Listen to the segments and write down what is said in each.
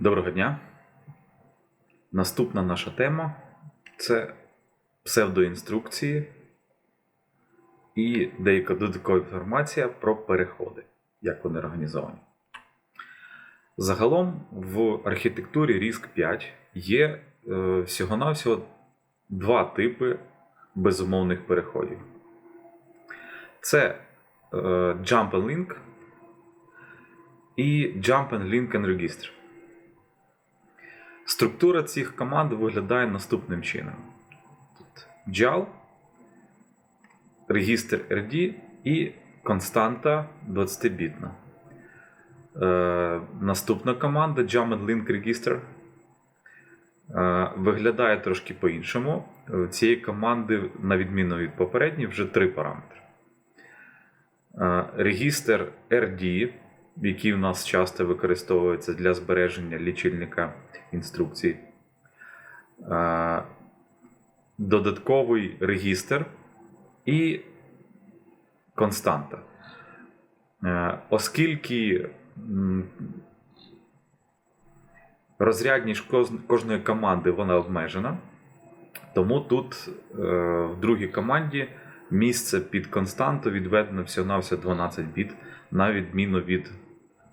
Доброго дня. Наступна наша тема це псевдоінструкції і деяка додаткова інформація про переходи, як вони організовані. Загалом в архітектурі RISC 5 є е, всього-навсього два типи безумовних переходів. Це е, Jump and Link і Jump and Link and Register. Структура цих команд виглядає наступним чином: Тут JAL, регістр RD і константа 20-бітна. Е, наступна команда and Link Register е, виглядає трошки по-іншому. У цієї команди, на відміну від попередньої, вже три параметри. Е, Регістр RD, який у нас часто використовується для збереження лічильника інструкцій. Е, Додатковий регістр і константа. Е, Оскільки розрядність кожної команди вона обмежена, тому тут е, в другій команді місце під константу відведено всього-навсього 12 біт, на відміну від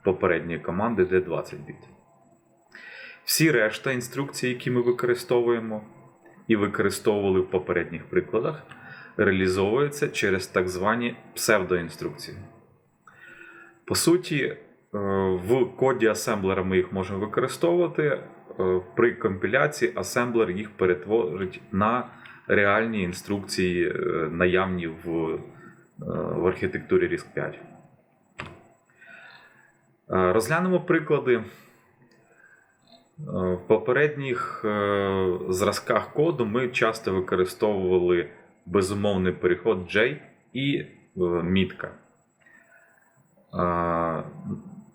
попередньої команди, де 20 біт. Всі решта інструкцій, які ми використовуємо і використовували в попередніх прикладах, реалізовуються через так звані псевдоінструкції. По суті, е, в коді асемблера ми їх можемо використовувати. е, При компіляції асемблер їх перетворить на реальні інструкції, е, наявні в, в архітектурі RISC 5. Е, Розглянемо приклади. Е, В попередніх е, зразках коду ми часто використовували безумовний переход J і е, мітка. Е,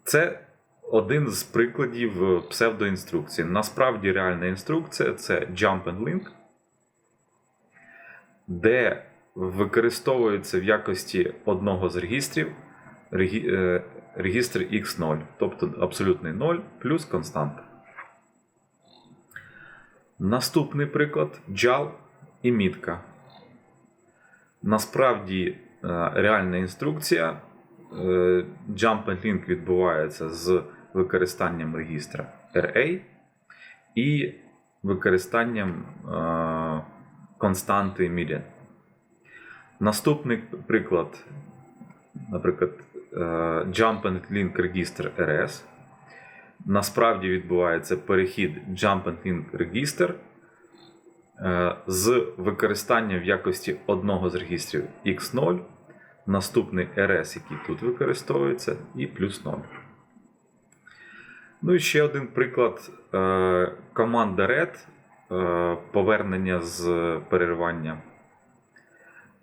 Це один з прикладів е, псевдоінструкції. Насправді реальна інструкція це Jump and Link, де використовується в якості одного з регістрів регі- е, регістр X0, тобто абсолютний 0 плюс константа. Наступний приклад JAL і мітка. Насправді е, реальна інструкція. е, Jump and Link відбувається з використанням регістра RA і використанням е, константи median. Наступний приклад, наприклад, Jump and Link Register RS. Насправді відбувається перехід Jump and Link Register е, з використанням в якості одного з регістрів X0, наступний RS, який тут використовується, і плюс 0. Ну і ще один приклад. е, Команда RED, е, повернення з переривання.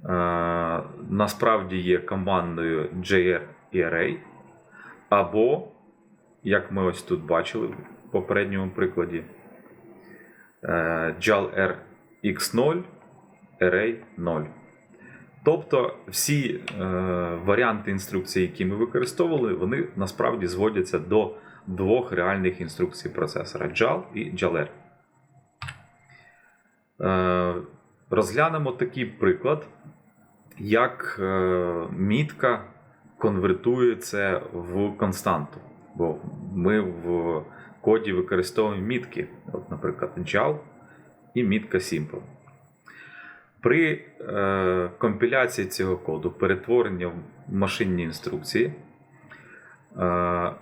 Е, Насправді є командою JR і Array, або, як ми ось тут бачили в попередньому прикладі, е, JAL R X0, Array 0. Тобто всі е, варіанти інструкцій, які ми використовували, вони насправді зводяться до двох реальних інструкцій процесора JAL і JALR. Е, розглянемо такий приклад, як е, мітка конвертується в константу. Бо ми в коді використовуємо мітки, от, наприклад, JAL і мітка Simple. При е, компіляції цього коду, перетворення в машинні інструкції, е,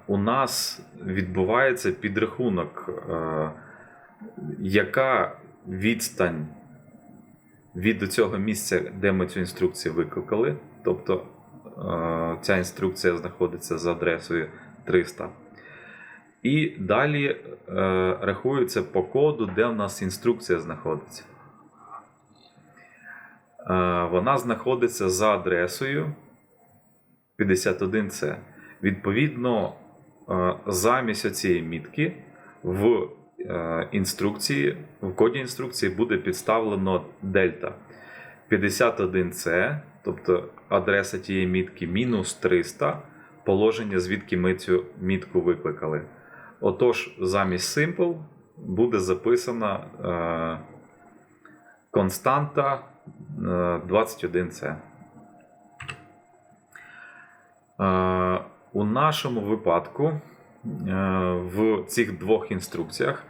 у нас відбувається підрахунок, е, яка відстань від цього місця, де ми цю інструкцію викликали. Тобто ця інструкція знаходиться за адресою 300. І далі е, рахується по коду, де в нас інструкція знаходиться. Е, Вона знаходиться за адресою 51C. Відповідно, е, замість цієї мітки в е, інструкції, в коді інструкції буде підставлено дельта 51C, тобто адреса тієї мітки мінус 300, положення, звідки ми цю мітку викликали. Отож, замість simple буде записана е, константа е, 21c. Е, у нашому випадку е, в цих двох інструкціях.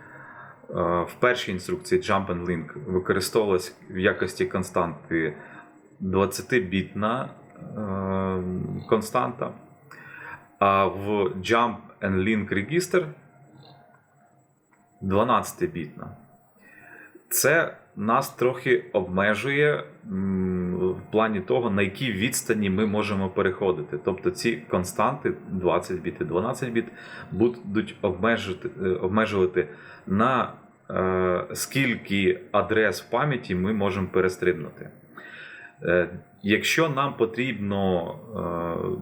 е, В першій інструкції Jump and Link використовувалась в якості константи 20-бітна е, константа, а в Jump and Link Register 12-бітна. Це нас трохи обмежує в плані того, на якій відстані ми можемо переходити. Тобто ці константи 20 біт і 12 біт будуть е, обмежувати на е, скільки адрес в пам'яті ми можемо перестрибнути. Е, Якщо нам потрібно е,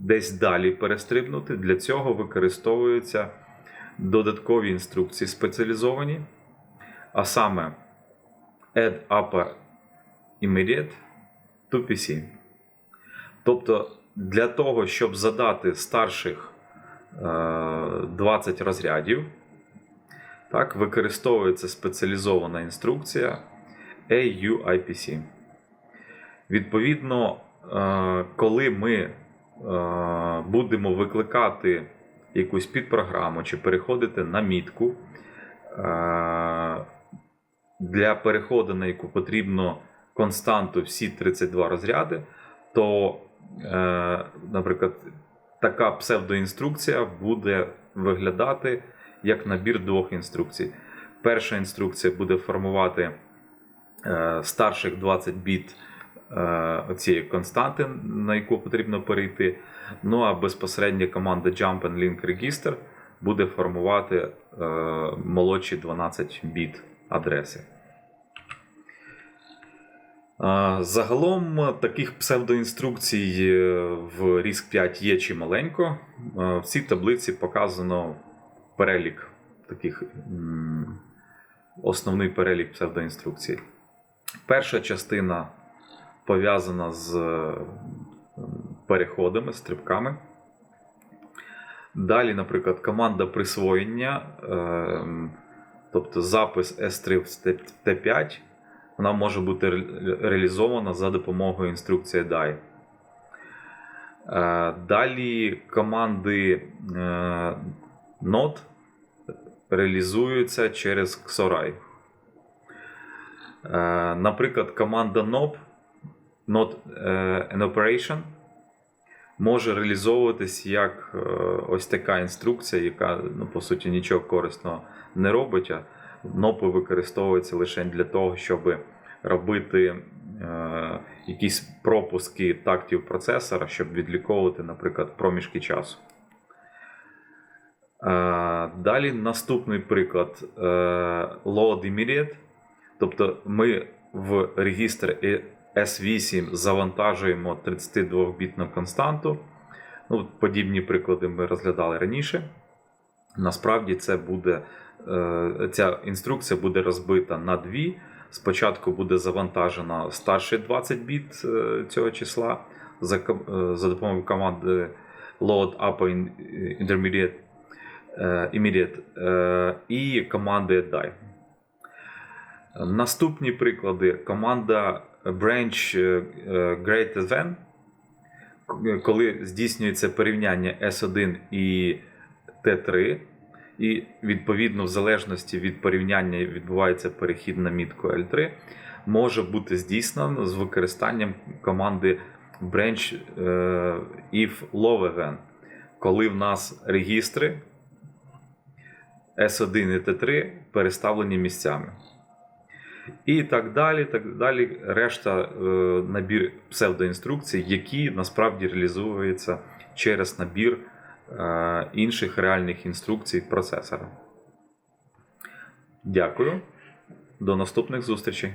десь далі перестрибнути, для цього використовуються додаткові інструкції спеціалізовані, а саме add upper immediate to PC. Тобто для того, щоб задати старших е, 20 розрядів, так, використовується спеціалізована інструкція AUIPC. Відповідно, е, коли ми е, будемо викликати якусь підпрограму чи переходити на мітку, е, для переходу на яку потрібно константу всі 32 розряди, то, наприклад, така псевдоінструкція буде виглядати як набір двох інструкцій. Перша інструкція буде формувати старших 20 біт е, цієї константи, на яку потрібно перейти. Ну а безпосередньо команда Jump and Link Register буде формувати е, молодші 12 біт адреси. Е, Загалом таких псевдоінструкцій в RISC 5 є чималенько. В цій таблиці показано перелік таких основний перелік псевдоінструкцій. Перша частина пов'язана з е, переходами, стрибками. Далі, наприклад, команда присвоєння, е, тобто запис S3 в T5, вона може бути реалізована за допомогою інструкції DAI. Е, Далі команди е, Node реалізуються через Xorai. Е, Наприклад, команда NOP Not е, an Operation може реалізовуватись як е, ось така інструкція, яка ну, по суті нічого корисного не робить. а НОПи використовуються лише для того, щоб робити е, якісь пропуски тактів процесора, щоб відліковувати, наприклад, проміжки часу. Е, Далі наступний приклад е, Load Immediate. Тобто ми в регістр S8 завантажуємо 32-бітну константу. Ну, подібні приклади ми розглядали раніше. Насправді це буде, е, ця інструкція буде розбита на дві. Спочатку буде завантажена старший 20 біт е, цього числа за, е, за допомогою команди load in- intermediate immediate і команди die. Наступні приклади команда branch е, е, greater than, коли здійснюється порівняння S1 і T3, і відповідно, в залежності від порівняння відбувається перехід на мітку L3, може бути здійснено з використанням команди branch е, if lower than, коли в нас регістри S1 і T3 переставлені місцями. І так далі, так далі. Решта е, набір псевдоінструкцій, які насправді реалізуються через набір е, інших реальних інструкцій процесора. Дякую. До наступних зустрічей.